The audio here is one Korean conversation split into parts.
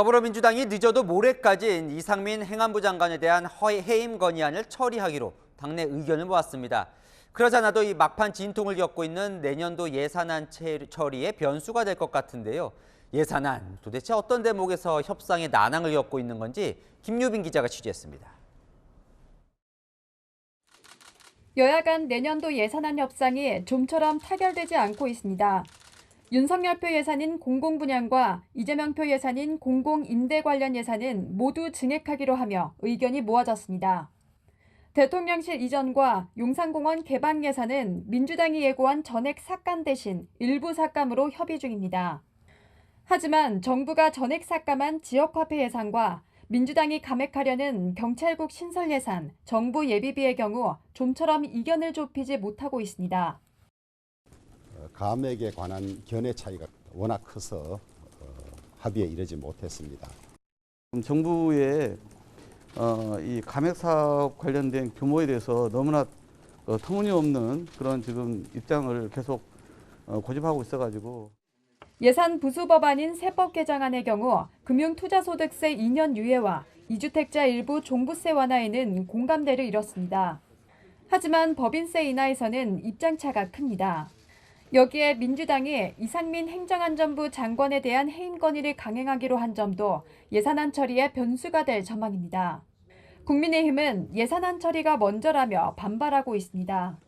더불어민주당이 늦어도 모레까지인 이상민 행안부 장관에 대한 허- 해임 건의안을 처리하기로 당내 의견을 모았습니다. 그러자나도 이 막판 진통을 겪고 있는 내년도 예산안 채- 처리의 변수가 될 것 같은데요. 예산안 도대체 어떤 대목에서 협상의 난항을 겪고 있는 건지 김유빈 기자가 취재했습니다. 여야 간 내년도 예산안 협상이 좀처럼 타결되지 않고 있습니다. 윤석열표 예산인 공공분양과 이재명표 예산인 공공임대 관련 예산은 모두 증액하기로 하며 의견이 모아졌습니다. 대통령실 이전과 용산공원 개방 예산은 민주당이 예고한 전액 삭감 대신 일부 삭감으로 협의 중입니다. 하지만 정부가 전액 삭감한 지역화폐 예산과 민주당이 감액하려는 경찰국 신설 예산, 정부 예비비의 경우 좀처럼 이견을 좁히지 못하고 있습니다. 어, 감액에 관한 견해 차이가 워낙 커서 어, 합의에 이르지 못했습니다. 정부의 어, 이 감액 사업 관련된 규모에 대해서 너무나 어, 터무니없는 그런 지금 입장을 계속 어, 고집하고 있어가지고 예산 부수 법안인 세법 개정안의 경우 금융투자소득세 2년 유예와 이주택자 일부 종부세 완화에는 공감대를 이뤘습니다. 하지만 법인세 인하에서는 입장차가 큽니다. 여기에 민주당이 이상민 행정안전부 장관에 대한 해임 건의를 강행하기로 한 점도 예산안 처리의 변수가 될 전망입니다. 국민의힘은 예산안 처리가 먼저라며 반발하고 있습니다.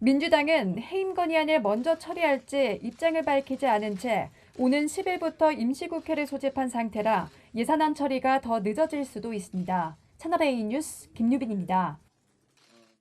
민주당은 해임 건의안을 먼저 처리할지 입장을 밝히지 않은 채 오는 10일부터 임시국회를 소집한 상태라 예산안 처리가 더 늦어질 수도 있습니다. 채널A 뉴스 김유빈입니다.